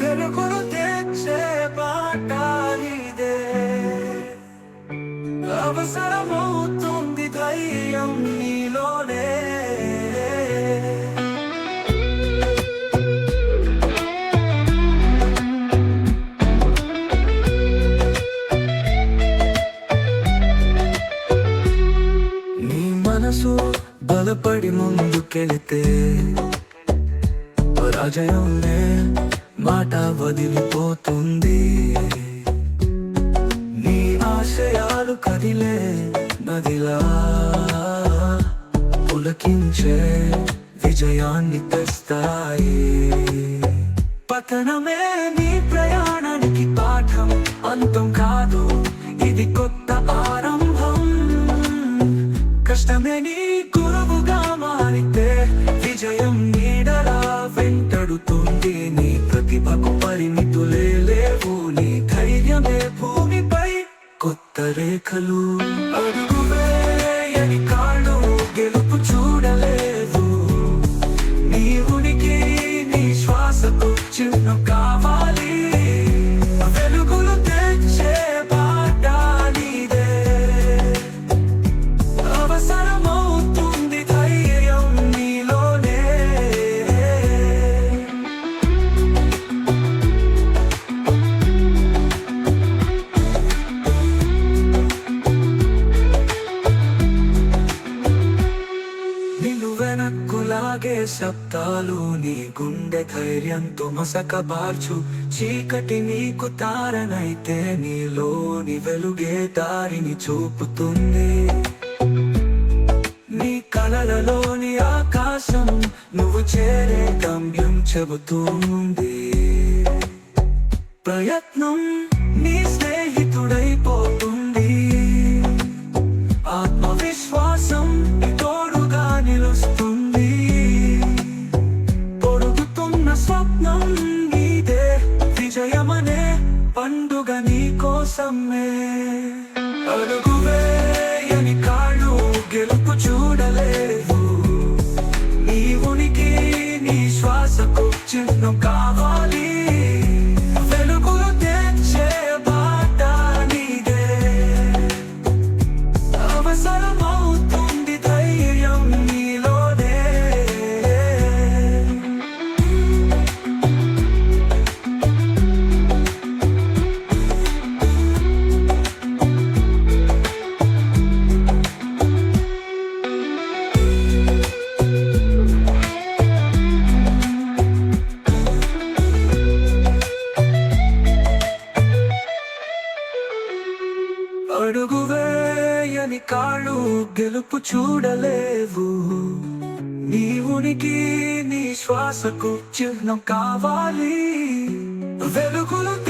వెలుగులు తెచ్చే పాట ఇదే అవసరమవుతుంది ధైర్యం నీలోనే నీ మనసు ముందుకెళితే పరాజయంనే మాట వదిలిపోతుంది. నీ ఆశయాలు కదిలే నదిలా పులకించే విజయాన్ని తెస్తాయి. పతనమే నీ ప్రయాణానికి పాఠం అంతం కాదు ఇది కొత్త ఆరంభం. కష్టమే నీ ఉంది నీ ప్రతిభకు పరిమితులే లేవు. నీ ధైర్యమే భూమిపై కొత్త రేఖలు అడుగు వేయని వెనక్కులాగే శబ్దాలు నీ గుండె ధైర్యంతో మసకబార్చు. చీకటి నీకు తారనైతే నీలోని వెలుగే దారిని చూపుతుంది. నీ కలలలోని ఆకాశం నువ్వు చేరే గమ్యం చెబుతుంది. ప్రయత్నం నీ స్నేహితుడైపోతు కోసమే అడుగు వేయని కాళ్ళు గెలుపు చూడలేవు. నీ ఉనికి నీ శ్వాసకు చిహ్నం కావాలి. అడుగు వేయని కాళ్ళు గెలుపు చూడలేవు. నీ ఉనికి నీ శ్వాసకు చిహ్నం కావాలి. వెలుగులు